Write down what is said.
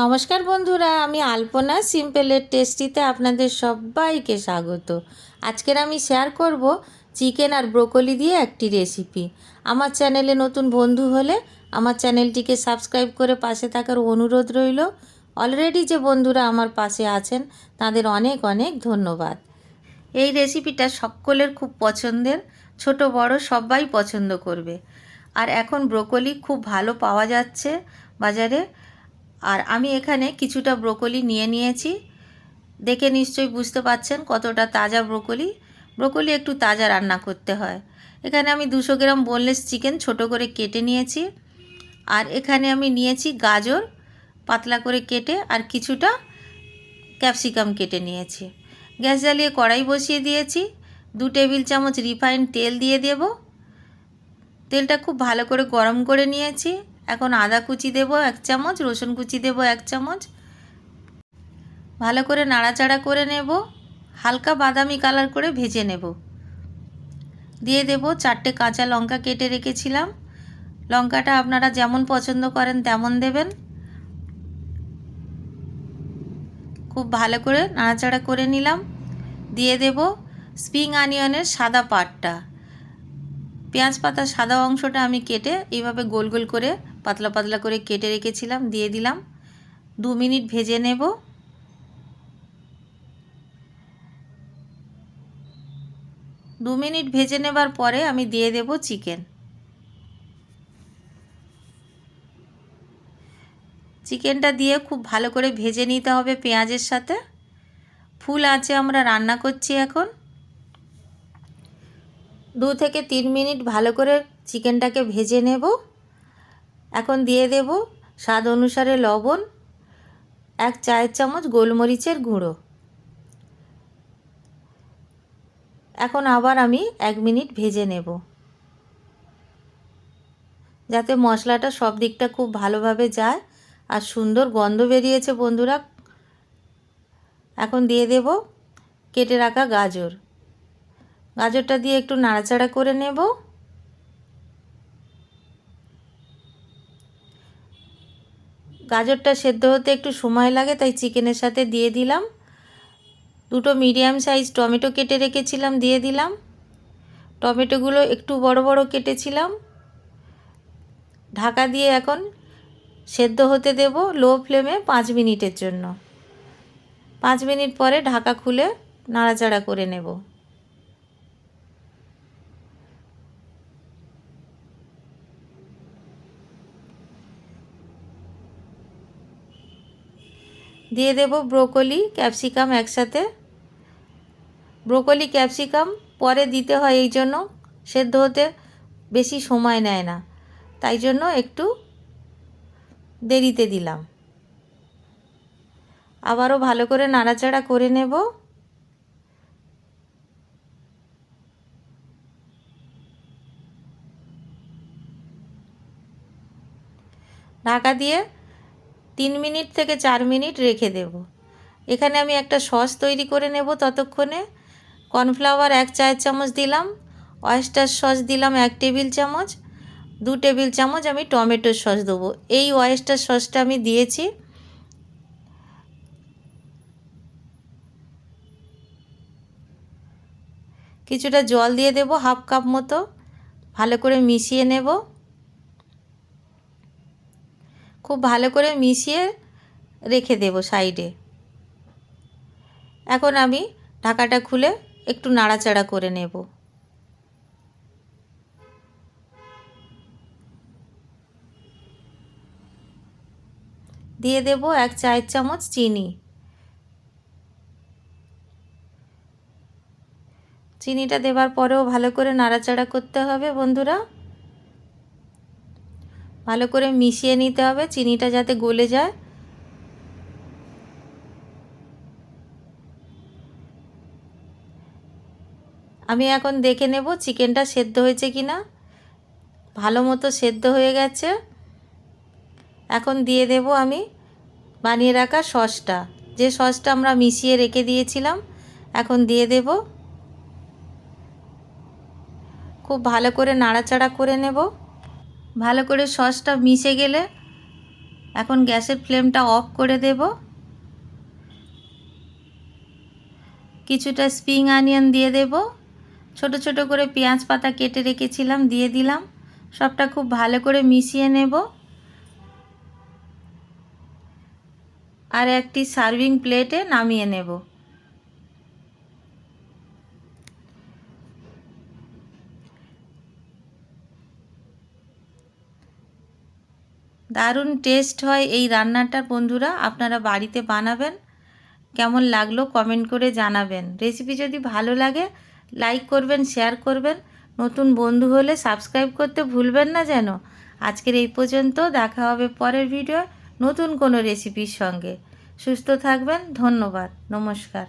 নমস্কার বন্ধুরা, আমি আলপনা, সিম্পলের টেস্টিতে আপনাদের সবাইকে স্বাগত। আজকের আমি শেয়ার করব চিকেন আর ব্রোকলি দিয়ে একটি রেসিপি আমার চ্যানেলে নতুন বন্ধু হলে আমার চ্যানেলটিকে সাবস্ক্রাইব করে পাশে থাকার অনুরোধ রইল। অলরেডি যে বন্ধুরা আমার পাশে আছেন, তাদের অনেক অনেক ধন্যবাদ। এই রেসিপিটা সকলের খুব পছন্দের, ছোট, বড় সবাই পছন্দ করবে। আর এখন ব্রোকলি খুব ভালো পাওয়া যাচ্ছে বাজারে। আর আমি এখানে কিছুটা ব্রোকলি নিয়ে নিয়েছি। দেখে নিশ্চয়ই বুঝতে পাচ্ছেন কতটা তাজা ব্রোকলি। ব্রোকলি একটু তাজা রান্না করতে হয়। এখানে আমি দুশো গ্রাম বোনলেস চিকেন ছোট করে কেটে নিয়েছি। আর এখানে আমি নিয়েছি গাজর পাতলা করে কেটে আর কিছুটা ক্যাপসিকাম কেটে নিয়েছি। গ্যাস জ্বালিয়ে কড়াই বসিয়ে দিয়েছি। দু টেবিল চামচ রিফাইন্ড তেল দিয়ে দেব। তেলটা খুব ভালো করে গরম করে নিয়েছি। এখন আদা কুচি দেব এক চামচ, রসুন কুচি দেব এক চামচ। ভালো করে নাড়াচাড়া করে নেব। হালকা বাদামি কালার করে ভেজে নেব। দিয়ে দেব চারটে কাঁচা লঙ্কা কেটে রেখেছিলাম। লঙ্কাটা আপনারা যেমন পছন্দ করেন তেমন দেবেন। খুব ভালো করে নাড়াচাড়া করে নিলাম। দিয়ে দেব স্প্রিং আনিয়নের সাদা পাটটা। পেঁয়াজ পাতা সাদা অংশটা আমি কেটে এইভাবে গোল গোল করে পাতলা পাতলা করে কেটে রেখেছিলাম, দিয়ে দিলাম। দু মিনিট ভেজে নেব। দু মিনিট ভেজে নেবার পরে আমি দিয়ে দেব চিকেন। চিকেনটা দিয়ে খুব ভালো করে ভেজে নিতে হবে পেঁয়াজের সাথে। ফুল আছে আমরা রান্না করছি এখন। দু থেকে তিন মিনিট ভালো করে চিকেনটাকে ভেজে নেব। এখন দিয়ে দেব স্বাদ অনুসারে লবণ, এক চায়ের চামচ গোলমরিচের গুঁড়ো। এখন আবার আমি এক মিনিট ভেজে নেব। যাতে মশলাটা সব দিকটা খুব ভালোভাবে যায় আর সুন্দর গন্ধ বেরিয়েছে বন্ধুরা। এখন দিয়ে দেব কেটে রাখা গাজর। গাজরটা দিয়ে একটু নাড়াচাড়া করে নেব। গাজরটা সেদ্ধ হতে একটু সময় লাগে, তাই চিকেনের সাথে দিয়ে দিলাম। দুটো মিডিয়াম সাইজ টমেটো কেটে রেখেছিলাম, দিয়ে দিলাম। টমেটোগুলো একটু বড় বড় কেটেছিলাম। ঢাকা দিয়ে এখন সেদ্ধ হতে দেব লো ফ্লেমে পাঁচ মিনিটের জন্য। পাঁচ মিনিট পরে ঢাকা খুলে নাড়াচাড়া করে নেব। দিয়ে দেব ব্রোকলি, ক্যাপসিকাম একসাথে। ব্রোকলি, ক্যাপসিকাম পরে দিতে হয় এই জন্য। সেদ্ধ হতে বেশি সময় নেয় না। তাই জন্য একটু দেরিতে দিলাম। আবারও ভালো করে নাড়াচাড়া করে নেব। ঢাকা দিয়ে তিন মিনিট থেকে চার মিনিট রেখে দেব। এখানে আমি একটা সস তৈরি করে নেব ততক্ষণে। কর্নফ্লাওয়ার এক চায়ের চামচ দিলাম অয়েস্টার সস দিলাম এক টেবিল চামচ, দু টেবিল চামচ আমি টমেটোর সস দেবো। এই অয়েস্টার সসটা আমি দিয়েছি। কিছুটা জল দিয়ে দেব, হাফ কাপ মতো। ভালো করে মিশিয়ে নেব। খুব ভালো করে মিশিয়ে রেখে দেব সাইডে। এখন আমি ঢাকাটা খুলে একটু নাড়াচাড়া করে নেব। দিয়ে দেব এক চায়ের চামচ চিনি। চিনিটা দেবার পরেও ভালো করে নাড়াচাড়া করতে হবে বন্ধুরা। ভালো করে মিশিয়ে নিতে হবে, চিনিটা যাতে গলে যায়। আমি এখন দেখে নেব চিকেনটা সেদ্ধ হয়েছে কি না ভালো মতো সেদ্ধ হয়ে গেছে। এখন দিয়ে দেব আমি বানিয়ে রাখা সসটা। যে সসটা আমরা মিশিয়ে রেখে দিয়েছিলাম, এখন দিয়ে দেব। খুব ভালো করে নাড়াচাড়া করে নেব। ভালো করে সসটা মিশে গেলে এখন গ্যাসের ফ্লেমটা অফ করে দেব। কিছুটা স্প্রিং অনিয়ন দিয়ে দেব। ছোট ছোট করে পেঁয়াজ পাতা কেটে রেখেছিলাম, দিয়ে দিলাম। সবটা খুব ভালো করে মিশিয়ে নেব। আর একটি সার্ভিং প্লেটে নামিয়ে নেব। দারুণ টেস্ট হয় এই রান্নাটা বন্ধুরা, আপনারা বাড়িতে বানাবেন, কেমন লাগল কমেন্ট করে জানাবেন। রেসিপি যদি ভালো লাগে লাইক করবেন শেয়ার করবেন। নতুন বন্ধু হলে সাবস্ক্রাইব করতে ভুলবেন না যেন। আজকের এই পর্যন্ত, দেখা হবে পরের ভিডিও নতুন কোনো রেসিপির সঙ্গে। সুস্থ থাকবেন, ধন্যবাদ, নমস্কার।